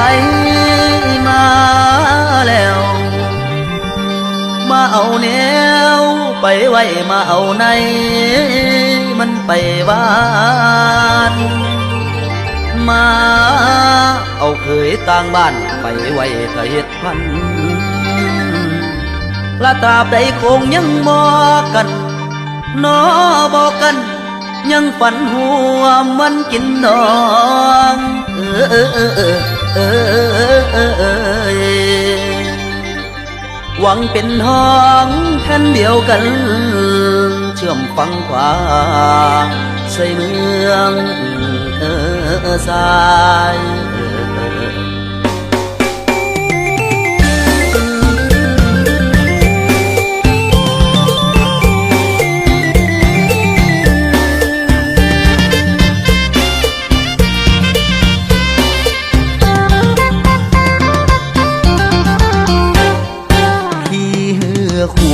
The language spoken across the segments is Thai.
ไทยมาแล้ว มาเอาแนวไปไว้มาเอาใน มันไปบ้านมาเอาเคยต่างบ้านไปไว้กะเฮ็ดพันละตราบใดคงยังมอกันนอบอกกัน ยังฝันหัวมันกินนองเออเออเออ เออหวังเป็นห้องแผ่นเดียวกัน เชื่อมฟังขวาใส่เมืองเออสาย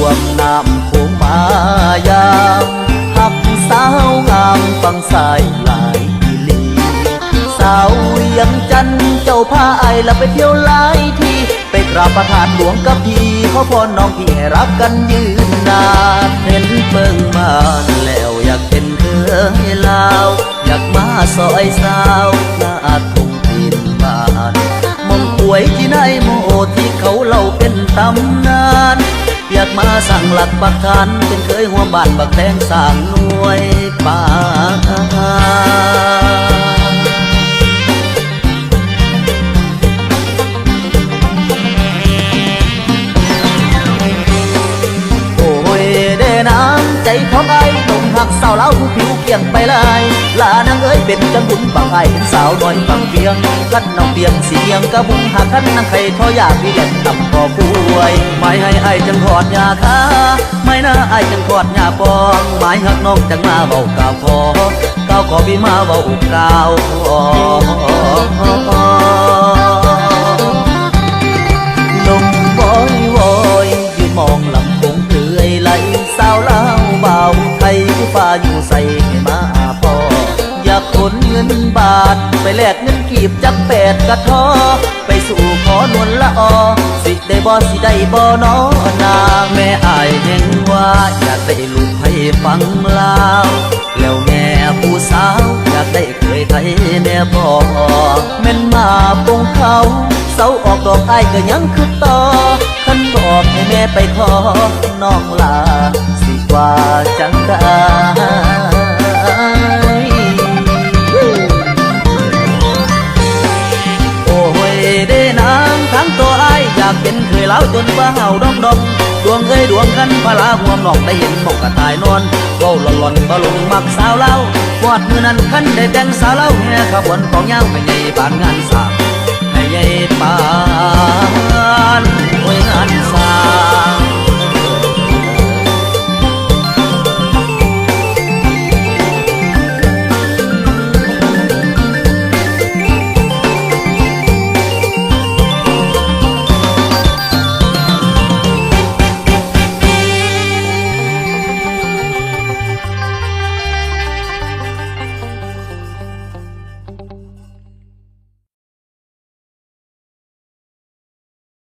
วมน้ำโขงมายามหักสาวงามฟังสายหลายอีลี สาวเวียงจันเจ้าพาไอายละไปเที่ยวหลายทีไปกราบประทานหลวงกับพี่ขอพรน้องพี่ให้รักกันยืนนานเห็นเปิงมานแล้วอยากเป็นเคยลาวอยากมาซอยสาวหน้าคงพินบานมองป่วยที่ไหนโมที่เขาเล่าเป็นตำนาน อยากมาสั่งหลักปักฐานเป็นเคยหัวบ้านบักแดงสั่งนวยป่าโอ้ยเด้นางใจของไอ หักสาวเล้าผู้ผิวเกี่ยงไปเลยลานางเอ้ยเป็นจังบุญบางไอเห็นสาวน้อยบางเพียงคันน้องเปียงเสียงกระบุญหักคันนางไข่ทอยากพี่เล่นต่ำก่อป่วยไม่ให้ไอจังถอดยาคาไม่น่าไอจังถอดยาปองหมายหักน้องจังมาเบากาวขอก้าวขอพี่มาเบากล่าว เงินบาท ไปแลกเงินกีบจักแปดกระทอ ไปสู่ขอนวลละออ สิได้บ่สิได้บ่นอนาแม่อายแห่งว่าอยากได้ลูกให้ฟังลาว แล้วแม่ผู้สาวอยากได้เคยไทยแม่พ่แม่นมาปงเขาเสาออกดอกไอ้ายก็ยังคือต่อขันบอกให้แม่ไปขอน้องลาสิว่าจังได้ เป็นเคยเล้าจนว่าเห่าดองดองดวงเอ้ยดวงกันพลาห่วงนอกได้เห็นหมกกระตายนอนเว้าหล่อนหล่อนบ่ลงมักสาวเล่าวอดมือนั้นคันได้แต่งสาวเล่าแห่ขบวนของยาวไปใหญ่บานงานสาม